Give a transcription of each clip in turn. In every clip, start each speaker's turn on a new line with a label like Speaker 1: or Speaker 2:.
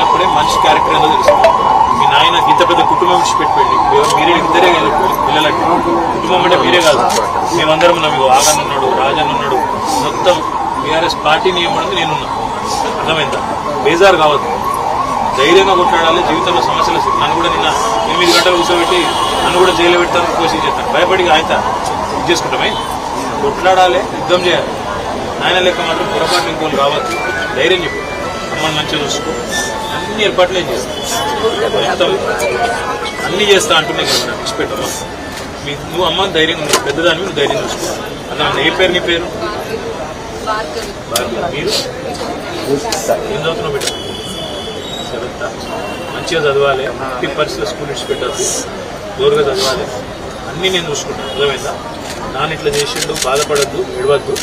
Speaker 1: వెళ్ళినప్పుడే మంచి క్యారెక్టర్ ఏదో తెలుస్తుంది మీ నాయన ఇంత పెద్ద కుటుంబం విడిచిపెట్టిపోయింది మీరే ఇద్దరే పిల్లలకి. కుటుంబం అంటే మీరే కాదు. మేమందరం ఉన్నాం. మీకు ఆగన్ ఉన్నాడు రాజన్ ఉన్నాడు. మొత్తం బీఆర్ఎస్ పార్టీని నేను నేనున్నా. అర్థమైందా? బేజారు కావద్దు. ధైర్యంగా కొట్లాడాలి. జీవితంలో సమస్యలు నన్ను కూడా నిన్న ఎనిమిది గంటలు కూర్చోబెట్టి నన్ను కూడా జైలు పెడతాను కోసింగ్ చేస్తాను భయపడి ఆయత. ఇది చేసుకుంటామే కొట్లాడాలి యుద్ధం చేయాలి. నాయన లెక్క మాత్రం పొరపాటు ఇంకోళ్ళు కావద్దు. ధైర్యం చెప్పు. అమ్మని మంచిగా చూసుకో. అన్ని ఏర్పాట్లు నేను చేస్తాను మొత్తం అన్ని చేస్తా అంటున్నాయి కదా నాకు మీ నువ్వు అమ్మ ధైర్యం ఉండు. పెద్దదాన్ని నువ్వు ధైర్యం చూసుకో. అన్న ఏ పేరు నీ పేరు? మీరు? ఏం చదువుతున్నావు బిడ్డ? సెవెంత్? మంచిగా చదవాలి ఎట్టి స్కూల్ స్కూల్ ఇచ్చిపెట్టద్దు దూరంగా చదవాలి. అన్నీ నేను చూసుకుంటాను అర్థమైందా? నాన్న ఇట్లా చేసిండు బాధపడద్దు విడవద్దు.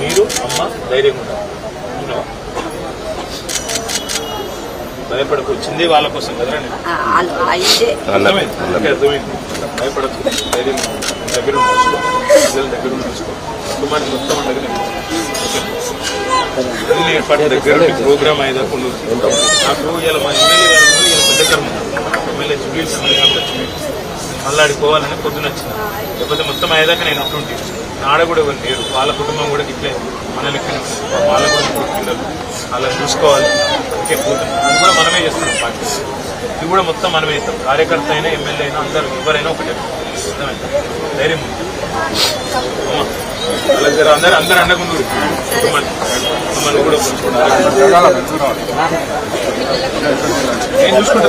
Speaker 1: మీరు అమ్మ ధైర్యంగా ఉండాలి. ఉన్నావా? భయపడకు వచ్చింది వాళ్ళ కోసం కదరా నేను
Speaker 2: అయితే.
Speaker 1: అర్థమైంది? ఉండు. దగ్గర పిల్లల దగ్గర కుటుంబానికి మొత్తం ఉండగానే అన్ని ఏర్పాటు దగ్గర ప్రోగ్రామ్ నాకు ఇలా మా ఎమ్మెల్యే గారు ఉన్నారు, ఇలా పెద్ద కర్మ ఎమ్మెల్యే జుబీల్ ఎమ్మెల్యే కాబట్టి వచ్చి మళ్ళీ పోవాలని పొద్దున వచ్చిన లేకపోతే మొత్తం అయ్యేదాకా నేను ఉంటుంటే ఆడ కూడా ఎవరు లేరు. వాళ్ళ కుటుంబం కూడా ఇట్లే మన లెక్కనే. వాళ్ళ కూడా పిల్లలు. వాళ్ళని చూసుకోవాలి. ఇంకే పోతుంది అది కూడా మనమే చేస్తున్నాం పార్టీస్ ఇది కూడా మొత్తం మనమే చేస్తాం. కార్యకర్త అయినా ఎమ్మెల్యే అయినా అందరూ ఎవరైనా ఒకటే. ధైర్యం ఉంది. అమ్మ, అందరూ అందరూ అండకుండా కుటుంబాన్ని. కూడా ఏం నేను చూసుకుంటా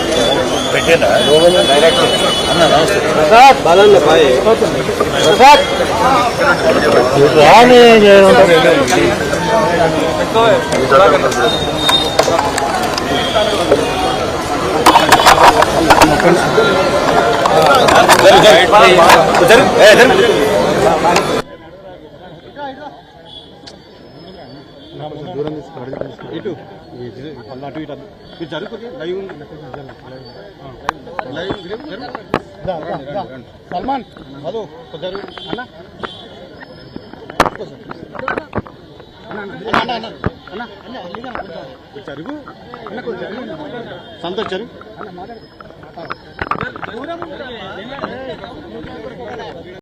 Speaker 1: ధైర్యం కుటుంబానికి అండగా కుటుంబానికి ధైర్యం చెప్పి
Speaker 3: ఎందుకు జాగ్రత్తలో చీటింగ్ చేశారు ఈ మల్లె నాగరాజు గారి దగ్గర
Speaker 1: వాళ్ళు
Speaker 3: ఇటు. అటు ఇటు మీరు జరుగుతుంది. లైవ్ లైవ్ సల్మాన్ అదో జరుగు. అన్న. అన్న అన్న అన్న. అన్న అన్న. జరుగు. అన్న కొంచెం జరుగు. సంతోష్ జరుగు. అన్న మాట్లాడు.